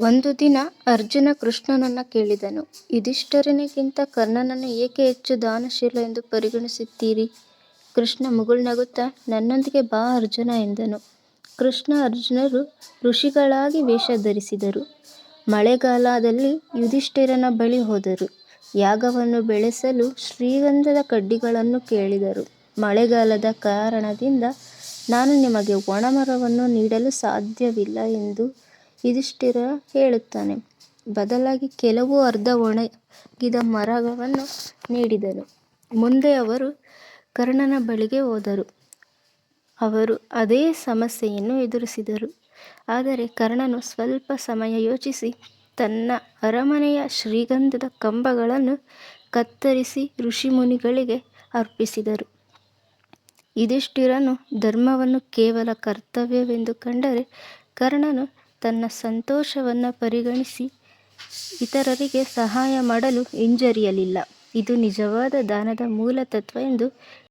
ಒಂದು ದಿನ ಅರ್ಜುನ ಕೃಷ್ಣನನ್ನು ಕೇಳಿದನು ಯುಧಿಷ್ಠಿರನಿಗಿಂತ ಕರ್ಣನನ್ನು ಏಕೆ ಹೆಚ್ಚು ದಾನಶೀಲ ಎಂದು ಪರಿಗಣಿಸುತ್ತೀರಿ? ಕೃಷ್ಣ ಮುಗುಳ್ನಗುತ್ತಾ ನನ್ನೊಂದಿಗೆ ಬಾ ಅರ್ಜುನ ಎಂದನು. ಕೃಷ್ಣ ಅರ್ಜುನರು ಋಷಿಗಳಾಗಿ ವೇಷ ಧರಿಸಿದರು. ಮಳೆಗಾಲದಲ್ಲಿ ಯುಧಿಷ್ಠಿರನ ಬಳಿ ಹೋದರು. ಯಾಗವನ್ನು ಬೆಳೆಸಲು ಶ್ರೀಗಂಧದ ಕಡ್ಡಿಗಳನ್ನು ಕೇಳಿದರು. ಮಳೆಗಾಲದ ಕಾರಣದಿಂದ ನಾನು ನಿಮಗೆ ಒಣಮರವನ್ನು ನೀಡಲು ಸಾಧ್ಯವಿಲ್ಲ ಎಂದು ಯುಧಿಷ್ಠಿರ ಹೇಳುತ್ತಾನೆ. ಬದಲಾಗಿ ಕೆಲವು ಅರ್ಧ ಒಣಗಿದ ಮರಗವನ್ನು ನೀಡಿದನು. ಮುಂದೆ ಅವರು ಕರ್ಣನ ಬಳಿಗೆ ಹೋದರು. ಅವರು ಅದೇ ಸಮಸ್ಯೆಯನ್ನು ಎದುರಿಸಿದರು. ಆದರೆ ಕರ್ಣನು ಸ್ವಲ್ಪ ಸಮಯ ಯೋಚಿಸಿ, ತನ್ನ ಅರಮನೆಯ ಶ್ರೀಗಂಧದ ಕಂಬಗಳನ್ನು ಕತ್ತರಿಸಿ ಋಷಿಮುನಿಗಳಿಗೆ ಅರ್ಪಿಸಿದರು. ಯುಧಿಷ್ಠಿರನು ಧರ್ಮವನ್ನು ಕೇವಲ ಕರ್ತವ್ಯವೆಂದು ಕಂಡರೆ ಕರ್ಣನು ತನ್ನ ಸಂತೋಷವನ್ನು ಪರಿಗಣಿಸಿ ಇತರರಿಗೆ ಸಹಾಯ ಮಾಡಲು ಹಿಂಜರಿಯಲಿಲ್ಲ. ಇದು ನಿಜವಾದ ದಾನದ ಮೂಲ ತತ್ವ ಎಂದು